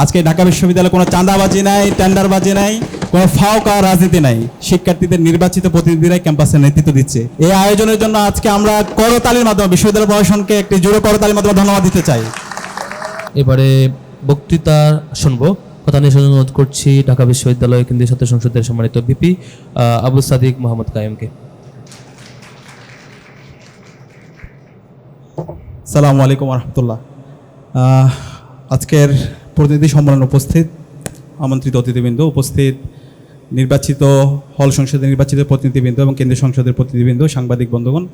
আজকে ঢাকা বিশ্ববিদ্যালয়ে কোনো চাঁদাবাজি নাই টেন্ডারবাজি নাই কোনো ফাও খাওয়া রাজনীতি নাই। শিক্ষার্থীদের নির্বাচিত প্রতিনিধিরাই ক্যাম্পাসে নেতৃত্ব দিচ্ছে। এই আয়োজনের জন্য আজকে আমরা করতালির মাধ্যমে বিশ্ববিদ্যালয় প্রশাসনকে একটি জোরে করতালির মাধ্যমে ধন্যবাদ দিতে চাই। এবারে বক্তৃতা শুনব। কথা নিয়ে অনুরোধ করছি ঢাকা বিশ্ববিদ্যালয় কেন্দ্রীয় ছাত্র সংসদের সম্মানিত বিপি আবু সাদিক মোহাম্মদ কায়েমকে। সালামু আলাইকুম রহমতুল্লাহ। আজকের প্রতিনিধি সম্মেলনে উপস্থিত আমন্ত্রিত অতিথিবৃন্দ, উপস্থিত নির্বাচিত হল সংসদের নির্বাচিত প্রতিনিধিবৃন্দ এবং কেন্দ্রীয় সংসদের প্রতিনিধিবৃন্দ, সাংবাদিক বন্ধুগণ,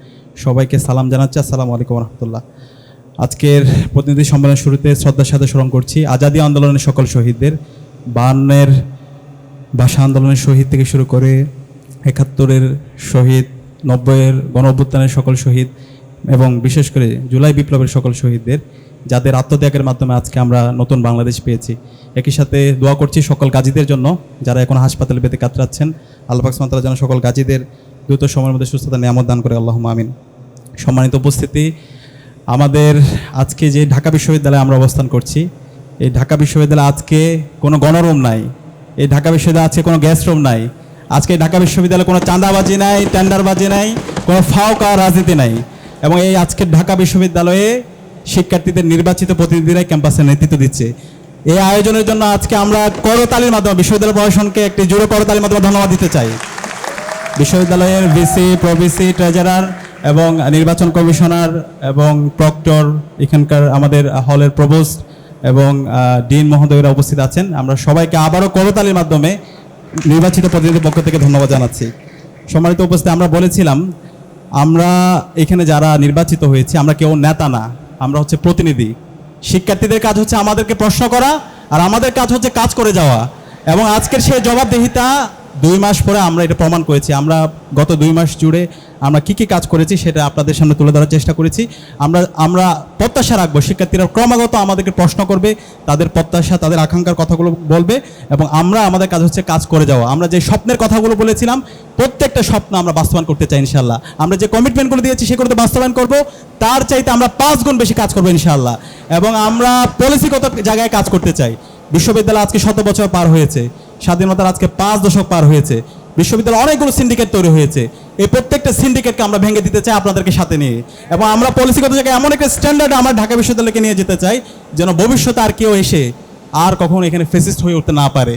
সবাইকে সালাম জানাচ্ছি। আসসালামু আলাইকুম রহমতুল্লাহ। আজকের প্রতিনিধি সম্মেলনের শুরুতে শ্রদ্ধার সাথে স্মরণ করছি, আজাদী আন্দোলনের সকল শহীদদের বায়ান্নের ভাষা আন্দোলনের শহীদ থেকে শুরু করে একাত্তরের শহীদ, নব্বইয়ের গণ সকল শহীদ এবং বিশেষ করে জুলাই বিপ্লবের সকল শহীদদের যাদের আত্মত্যাগের মাধ্যমে আজকে আমরা নতুন বাংলাদেশ পেয়েছি। একই সাথে দোয়া করছি সকল গাজীদের জন্য যারা এখন হাসপাতালে পেতে কাতরাচ্ছেন। আল্লাহ পাকসমাতারা যেন সকল গাজীদের দ্রুত সময়ের মধ্যে সুস্থতা নিয়ামত দান করে। আল্লাহ আমিন। সম্মানিত উপস্থিতি, আমাদের আজকে যে ঢাকা বিশ্ববিদ্যালয়ে আমরা অবস্থান করছি, এই ঢাকা বিশ্ববিদ্যালয়ে আজকে কোনো গণরুম নাই। এই ঢাকা বিশ্ববিদ্যালয়ে আজকে কোনো গ্যাস রুম নাই। আজকে ঢাকা বিশ্ববিদ্যালয়ে কোনো চাঁদাবাজি নাই, টেন্ডারবাজি নাই, কোনো ফাও খাওয়া রাজনীতি নাই। এবং এই আজকের ঢাকা বিশ্ববিদ্যালয়ে শিক্ষার্থীদের নির্বাচিত প্রতিনিধিরাই ক্যাম্পাসে নেতৃত্ব দিচ্ছে। এই আয়োজনের জন্য আজকে আমরা করতালির মাধ্যমে, বিশ্ববিদ্যালয় প্রশাসনকে একটি জোরে করতালির মাধ্যমে ধন্যবাদ দিতে চাই। বিশ্ববিদ্যালয়ের ভিসি, প্রভিসি, ট্রেজারার এবং নির্বাচন কমিশনার এবং প্রক্টর, এখানকার আমাদের হলের প্রবোস্ট এবং ডিন মহোদয়রা উপস্থিত আছেন। আমরা সবাইকে আবারও করতালির মাধ্যমে নির্বাচিত প্রতিনিধির পক্ষ থেকে ধন্যবাদ জানাচ্ছি। সম্মানিত উপস্থিত, আমরা বলেছিলাম, আমরা এখানে যারা নির্বাচিত হয়েছি, আমরা কেউ নেতা না। আমরা হচ্ছে প্রতিনিধি। শিক্ষার্থীদের কাজ হচ্ছে আমাদেরকে প্রশ্ন করা আর আমাদের কাজ হচ্ছে কাজ করে যাওয়া। এবং আজকের সেই জবাবদিহিতা দুই মাস পরে আমরা এটা প্রমাণ করেছি। আমরা গত দুই মাস জুড়ে আমরা কি কি কাজ করেছি সেটা আপনাদের সামনে তুলে ধরার চেষ্টা করেছি। আমরা আমরা প্রত্যাশা রাখব, শিক্ষার্থীরা ক্রমাগত আমাদেরকে প্রশ্ন করবে, তাদের প্রত্যাশা, তাদের আকাঙ্ক্ষার কথাগুলো বলবে এবং আমরা আমাদের কাজ হচ্ছে কাজ করে যাওয়া। আমরা যে স্বপ্নের কথাগুলো বলেছিলাম প্রত্যেকটা স্বপ্ন আমরা বাস্তবায়ন করতে চাই ইনশাল্লাহ আমরা যে কমিটমেন্টগুলো দিয়েছি সেগুলোতে বাস্তবায়ন করব, তার চাইতে আমরা পাঁচ গুণ বেশি কাজ করব ইনশাল্লাহ এবং আমরা পলিসিগত জায়গায় কাজ করতে চাই। বিশ্ববিদ্যালয় আজকে শত বছর পার হয়েছে, স্বাধীনতার আজকে পাঁচ দশক পার হয়েছে, বিশ্ববিদ্যালয়ে অনেকগুলো সিন্ডিকেট তৈরি হয়েছে। এই প্রত্যেকটা সিন্ডিকেটকে আমরা ভেঙে দিতে চাই আপনাদেরকে সাথে নিয়ে। এবং আমরা পলিসিগত জায়গায় এমন একটা স্ট্যান্ডার্ড আমরা ঢাকা বিশ্ববিদ্যালয়কে নিয়ে যেতে চাই, যেন ভবিষ্যতে আর কেউ এসে আর কখনো এখানে ফেসিস্ট হয়ে উঠতে না পারে।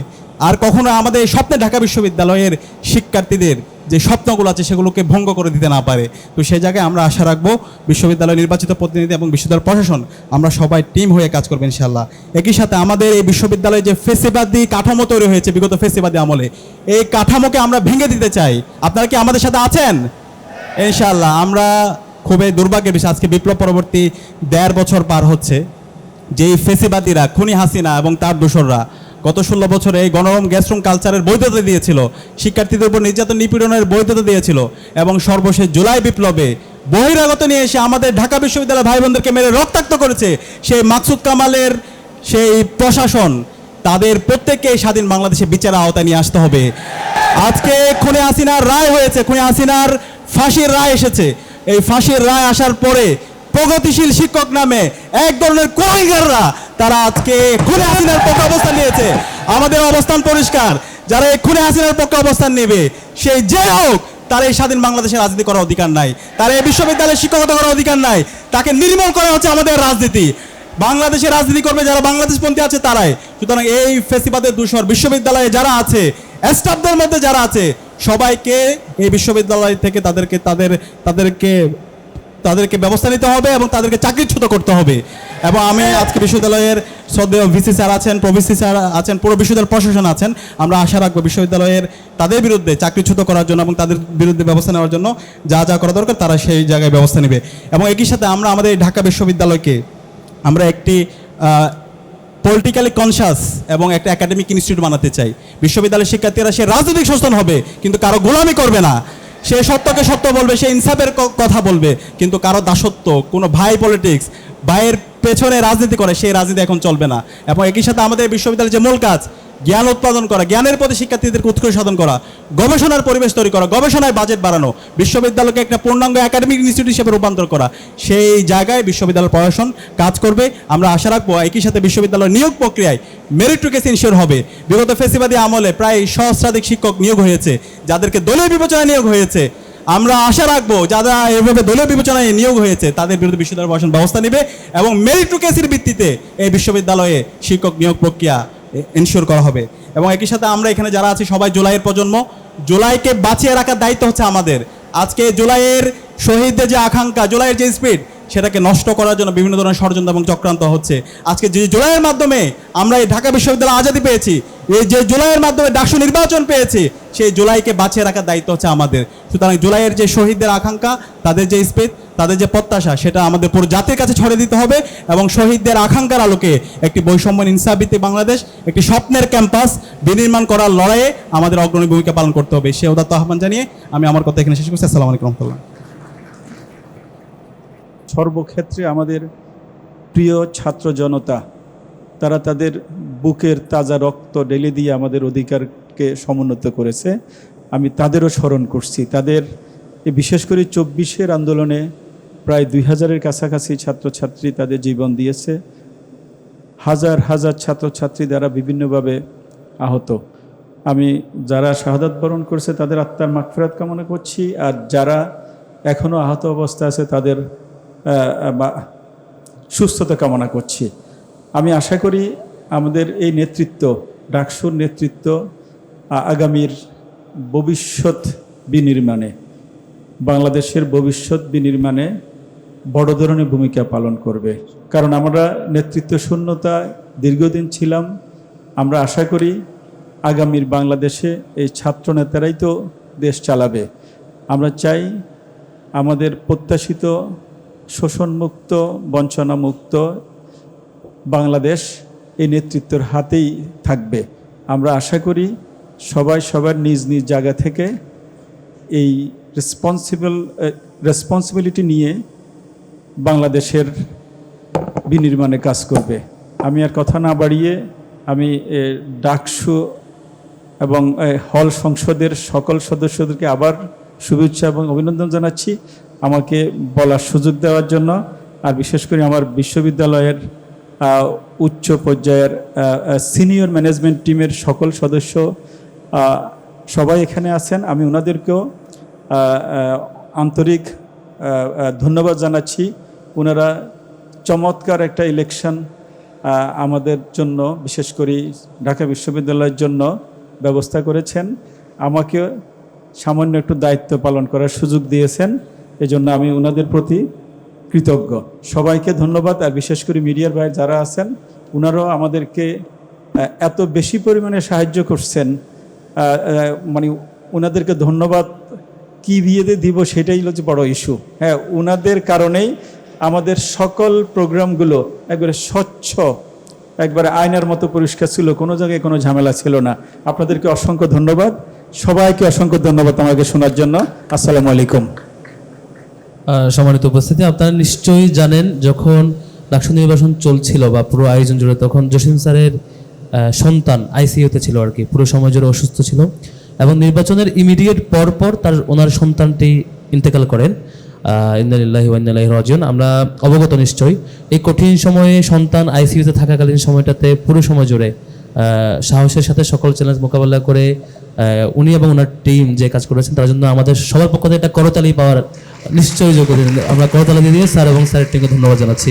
আর কখনো আমাদের স্বপ্নে ঢাকা বিশ্ববিদ্যালয়ের শিক্ষার্থীদের যে স্বপ্নগুলো আছে সেগুলোকে ভঙ্গ করে দিতে না পারে। তো সেই জায়গায় আমরা আশা রাখব বিশ্ববিদ্যালয় নির্বাচিত প্রতিনিধি এবং বিশ্ববিদ্যালয় প্রশাসন, আমরা সবাই টিম হয়ে কাজ করব ইনশাল্লাহ একই সাথে আমাদের এই বিশ্ববিদ্যালয়ে যে ফেসিবাদী কাঠামো তৈরি হয়েছে, বিগত ফেসিবাদী আমলে, এই কাঠামোকে আমরা ভেঙে দিতে চাই। আপনারা কি আমাদের সাথে আছেন? ইনশাল্লাহ আমরা খুবই দুর্ভাগ্যের বিষয়, আজকে বিপ্লব পরবর্তী দেড় বছর পার হচ্ছে। যেই ফেসিবাদীরা, খুনি হাসিনা এবং তার দোসররা গত ষোলো বছরে এই গণরম গ্যাসরুম কালচারের বৈধতা দিয়েছিল। শিক্ষার্থীদের উপর নির্যাতন নিপীড়নের বৈধতা দিয়েছিল এবং সর্বশেষ জুলাই বিপ্লবে বহিরাগত নিয়ে এসে আমাদের ঢাকা বিশ্ববিদ্যালয়ের ভাই বোনদেরকে মেরে রক্তাক্ত করেছে সেই মাকসুদ কামালের সেই প্রশাসন। তাদের প্রত্যেককে স্বাধীন বাংলাদেশে বিচার আওতায় নিয়ে আসতে হবে। আজকে খুনে হাসিনার রায় হয়েছে, খুনে হাসিনার ফাঁসির রায় এসেছে। এই ফাঁসির রায় আসার পরে প্রগতিশীল শিক্ষক নামে এক ধরনের কোহিগাররা তারা আজকে খুনে হাসিনার পক্ষে অবস্থান নিয়েছে। আমাদের অবস্থান পরিষ্কার। যারা এই খুনে হাসিনার পক্ষে অবস্থান নেবে, সেই যে হোক, তার এই স্বাধীন বাংলাদেশের রাজনীতি করার অধিকার নাই। তার এই বিশ্ববিদ্যালয়ে শিক্ষকতা করার অধিকার নাই। তাকে নির্মূল করা হচ্ছে আমাদের রাজনীতি। বাংলাদেশে রাজনীতি করবে যারা বাংলাদেশপন্থী আছে, তারাই। সুতরাং এই ফেসিবাদের দূষর বিশ্ববিদ্যালয়ে যারা আছে, স্টাফদের মধ্যে যারা আছে, সবাইকে এই বিশ্ববিদ্যালয় থেকে তাদেরকে, তাদের, তাদেরকে তাদেরকে ব্যবস্থা নিতে হবে এবং তাদেরকে চাকরিচ্যুত করতে হবে। এবং আমি আজকে বিশ্ববিদ্যালয়ের শ্রদ্ধেয় ভিসি স্যার আছেন, প্রভিসি স্যার আছেন, পুরো বিশ্ববিদ্যালয় প্রশাসন আছেন। আমরা আশা রাখব বিশ্ববিদ্যালয়ের তাদের বিরুদ্ধে চাকরিচ্যুত করার জন্য এবং তাদের বিরুদ্ধে ব্যবস্থা নেওয়ার জন্য যা যা করা দরকার তারা সেই জায়গায় ব্যবস্থা নেবে। এবং একই সাথে আমরা আমাদের ঢাকা বিশ্ববিদ্যালয়কে আমরা একটি পলিটিক্যালি কনসাস এবং একটা একাডেমিক ইনস্টিটিউট বানাতে চাই। বিশ্ববিদ্যালয়ের শিক্ষার্থীরা সে রাজনৈতিক সচেতন হবে, কিন্তু কারও গোলামি করবে না। সে সত্যকে সত্য বলবে, সে ইনসাফের কথা বলবে, কিন্তু কারও দাসত্ব, কোনো ভাই পলিটিক্স ভাইয়ের পেছনে রাজনীতি করে, সেই রাজনীতি এখন চলবে না। এবং একই সাথে আমাদের বিশ্ববিদ্যালয়ের যে মূল কাজ, জ্ঞান উৎপাদন করা, জ্ঞানের প্রতি শিক্ষার্থীদেরকে উৎকর্ষ সাধন করা, গবেষণার পরিবেশ তৈরি করা, গবেষণায় বাজেট বাড়ানো, বিশ্ববিদ্যালয়কে একটা পূর্ণাঙ্গ একাডেমিক ইনস্টিটিউট হিসেবে রূপান্তর করা, সেই জায়গায় বিশ্ববিদ্যালয় প্রশাসন কাজ করবে। আমরা আশা রাখব একই সাথে বিশ্ববিদ্যালয় নিয়োগ প্রক্রিয়ায় মেরিটোকেস ইনশিওর হবে। বিগত ফেসিবাদী আমলে প্রায় সহস্রাধিক শিক্ষক নিয়োগ হয়েছে, যাদেরকে দলীয় বিবেচনায় নিয়োগ হয়েছে। আমরা আশা রাখব যারা এভাবে দলীয় বিবেচনায় নিয়োগ হয়েছে, তাদের বিরুদ্ধে বিশ্ববিদ্যালয় প্রশাসন ব্যবস্থা নেবে এবং মেরিটোকেসির ভিত্তিতে এই বিশ্ববিদ্যালয়ে শিক্ষক নিয়োগ প্রক্রিয়া এনশিওর করা হবে। এবং একই সাথে আমরা এখানে যারা আছি, সবাই জুলাইয়ের প্রজন্ম, জুলাইকে বাঁচিয়ে রাখার দায়িত্ব হচ্ছে আমাদের। আজকে জুলাইয়ের শহীদদের যে আকাঙ্ক্ষা, জুলাইয়ের যে স্পিড সেটাকে নষ্ট করার জন্য বিভিন্ন ধরনের ষড়যন্ত্র এবং চক্রান্ত হচ্ছে। আজকে যে জুলাইয়ের মাধ্যমে আমরা এই ঢাকা বিশ্ববিদ্যালয় আজাদি পেয়েছি, এই যে জুলাইয়ের মাধ্যমে ডাকসু নির্বাচন পেয়েছি, সেই জুলাইকে বাঁচিয়ে রাখার দায়িত্ব হচ্ছে আমাদের। সুতরাং জুলাইয়ের যে শহীদদের আকাঙ্ক্ষা, তাদের যে স্পিড তাদের যে প্রত্যাশা, সেটা আমাদের পুরো জাতির কাছে ছড়ে দিতে হবে এবং শহীদদের আকাঙ্ক্ষার আলোকে একটি বৈষম্য ইনসাফভিত্তিক বাংলাদেশ, একটি স্বপ্নের ক্যাম্পাস বিনির্মাণ করার লড়াইয়ে আমাদের অগ্রণী ভূমিকা পালন করতে হবে। সে উদাত্ত আহ্বান জানিয়ে আমি আমার কথা এখানে শেষ করছি। আসসালামু আলাইকুম রহমতুল্লাহ। সর্বক্ষেত্রে আমাদের প্রিয় ছাত্র জনতা, তারা তাদের বুকের তাজা রক্ত ঢেলে দিয়ে আমাদের অধিকারকে সমুন্নত করেছে। আমি তাদেরও স্মরণ করছি। তাদের বিশেষ করে চব্বিশের আন্দোলনে প্রায় দুই হাজারের কাছাকাছি ছাত্রছাত্রী তাদের জীবন দিয়েছে। হাজার হাজার ছাত্রছাত্রী দ্বারা বিভিন্নভাবে আহত। আমি যারা শাহাদাত বরণ করেছে তাদের আত্মার মাগফিরাত কামনা করছি। আর যারা এখনও আহত অবস্থা আছে তাদের সুস্থতা কামনা করছি। আমি আশা করি আমাদের এই নেতৃত্ব, ডাকসুর নেতৃত্ব আগামীর ভবিষ্যৎ বিনির্মাণে, বাংলাদেশের ভবিষ্যৎ বিনির্মাণে বড় ধরনের ভূমিকা পালন করবে। কারণ আমরা নেতৃত্ব শূন্যতা দীর্ঘদিন ছিলাম। আমরা আশা করি আগামীর বাংলাদেশে এই ছাত্র নেতারাই তো দেশ চালাবে। আমরা চাই আমাদের প্রত্যাশিত শোষণমুক্ত, বঞ্চনামুক্ত বাংলাদেশ এই নেতৃত্বের হাতেই থাকবে। আমরা আশা করি সবাই সবার নিজ নিজ জায়গা থেকে এই রেসপন্সিবল রেসপন্সিবিলিটি নিয়ে বাংলাদেশের বিনির্মাণে কাজ করবে। আমি আর কথা না বাড়িয়ে আমি ডাকসু এবং হল সংসদের সকল সদস্যদেরকে আবার শুভেচ্ছা এবং অভিনন্দন জানাচ্ছি। আমাকে বলার সুযোগ দেওয়ার জন্য, আর বিশেষ করে আমার বিশ্ববিদ্যালয়ের উচ্চ পর্যায়ের সিনিয়র ম্যানেজমেন্ট টিমের সকল সদস্য সবাই এখানে আছেন। আমি ওনাদেরকেও আন্তরিক ধন্যবাদ জানাচ্ছি। ওনারা চমৎকার একটা ইলেকশন আমাদের জন্য, বিশেষ করে ঢাকা বিশ্ববিদ্যালয়ের জন্য ব্যবস্থা করেছেন। আমাকে সামান্য একটু দায়িত্ব পালন করার সুযোগ দিয়েছেন। এজন্য আমি ওনাদের প্রতি কৃতজ্ঞ। সবাইকে ধন্যবাদ, আর বিশেষ করে মিডিয়ার ভাই যারা আছেন ওনারাও আমাদেরকে এত বেশি পরিমাণে সাহায্য করছেন। মানে ওনাদেরকে ধন্যবাদ, কি বিয়েতে দিব সেটাই হচ্ছে বড় ইস্যু হ্যাঁ ওনাদের কারণেই আমাদের সকল প্রোগ্রামগুলো একবারে স্বচ্ছ, একবারে আয়নার মতো পরিষ্কার ছিল, কোনো জায়গায় কোনো ঝামেলা ছিল না। আপনাদেরকে অসংখ্য ধন্যবাদ। সবাইকে অসংখ্য ধন্যবাদ আমাকে শোনার জন্য। আসসালামু আলাইকুম। সম্মানিত উপস্থিতি, আপনারা নিশ্চয়ই জানেন যখন ডাকসু নির্বাচন চলছিল বা পুরো আয়োজন জুড়ে তখন জসিম স্যারের সন্তান আইসিইউতে ছিল আর কি, পুরো সময় জুড়ে অসুস্থ ছিল এবং নির্বাচনের ইমিডিয়েট পর পর তার ওনার সন্তানটি ইন্তেকাল করেন ইন্দালিল্লাহি ওয়ান্নালাহি রাজিউন। আমরা অবগত নিশ্চয়ই, এই কঠিন সময়ে সন্তান আইসিইউতে থাকাকালীন সময়টাতে পুরো সময় জুড়ে সাহসের সাথে সকল চ্যালেঞ্জ মোকাবেলা করে উনি এবং ওনার টিম যে কাজ করেছেন তার জন্য আমাদের সবার পক্ষ থেকে একটা করতালি পাওয়ার নিশ্চয়ই দিন আমরা কথা দিয়ে স্যার এবং স্যারের টিমকে ধন্যবাদ জানাচ্ছি।